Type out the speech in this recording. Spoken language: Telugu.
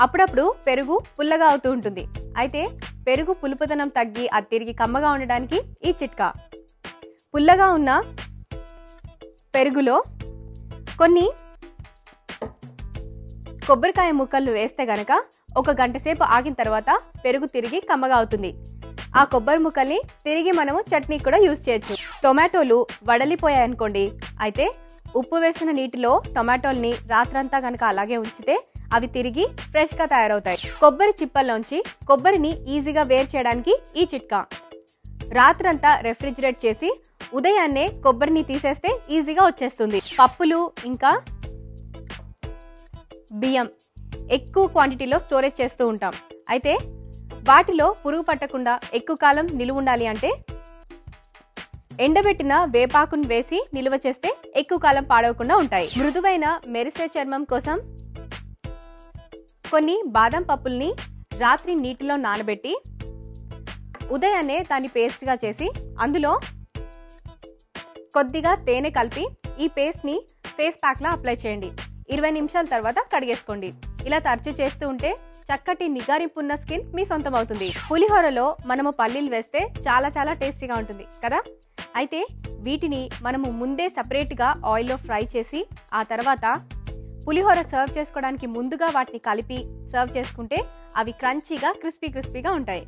అప్పుడప్పుడు పెరుగు పుల్లగా అవుతూ ఉంటుంది. అయితే పెరుగు పులుపుదనం తగ్గి అది తిరిగి కమ్మగా ఉండడానికి ఈ చిట్కా. పుల్లగా ఉన్న పెరుగులో కొన్ని కొబ్బరికాయ ముక్కలు వేస్తే గనక ఒక గంట సేపు ఆగిన తర్వాత పెరుగు తిరిగి కమ్మగా అవుతుంది. ఆ కొబ్బరి ముక్కల్ని తిరిగి మనము చట్నీ కూడా యూజ్ చేయొచ్చు. టొమాటోలు వడలిపోయాయి అనుకోండి. అయితే ఉప్పు వేసిన నీటిలో టొమాటోల్ని రాత్రంతా కనుక అలాగే ఉంచితే అవి తిరిగి ఫ్రెష్గా తయారవుతాయి. కొబ్బరి చిప్పల్లోంచి కొబ్బరిని ఈజీగా వేరు చేయడానికి ఈ చిట్కా. రాత్రంతా రెఫ్రిజిరేట్ చేసి ఉదయాన్నే కొబ్బరిని తీసేస్తే ఈజీగా వచ్చేస్తుంది. పప్పులు ఇంకా బియ్యం ఎక్కువ క్వాంటిటీలో స్టోరేజ్ చేస్తూ ఉంటాం. అయితే వాటిలో పురుగు పట్టకుండా ఎక్కువ కాలం నిలువ ఉండాలి అంటే ఎండబెట్టిన వేపాకును వేసి నిల్వ చేస్తే ఎక్కువ కాలం పాడవకుండా ఉంటాయి. మృదువైన మెరిసే చర్మం కోసం కొన్ని బాదం పప్పుల్ని రాత్రి నీటిలో నానబెట్టి ఉదయాన్నే దాన్ని పేస్ట్గా చేసి అందులో కొద్దిగా తేనె కలిపి ఈ పేస్ట్ని ఫేస్ ప్యాక్లో అప్లై చేయండి. ఇరవై నిమిషాల తర్వాత కడిగేసుకోండి. ఇలా తరచూ చేస్తూ ఉంటే చక్కటి నిగారింపు ఉన్న స్కిన్ మీ సొంతం అవుతుంది. పులిహోరలో మనము పల్లీలు వేస్తే చాలా చాలా టేస్టీగా ఉంటుంది కదా? అయితే వీటిని మనము ముందే సపరేట్గా ఆయిల్లో ఫ్రై చేసి ఆ తర్వాత పులిహోర సర్వ్ చేసుకోవడానికి ముందుగా వాటిని కలిపి సర్వ్ చేసుకుంటే అవి క్రంచీగా క్రిస్పీ క్రిస్పీగా ఉంటాయి.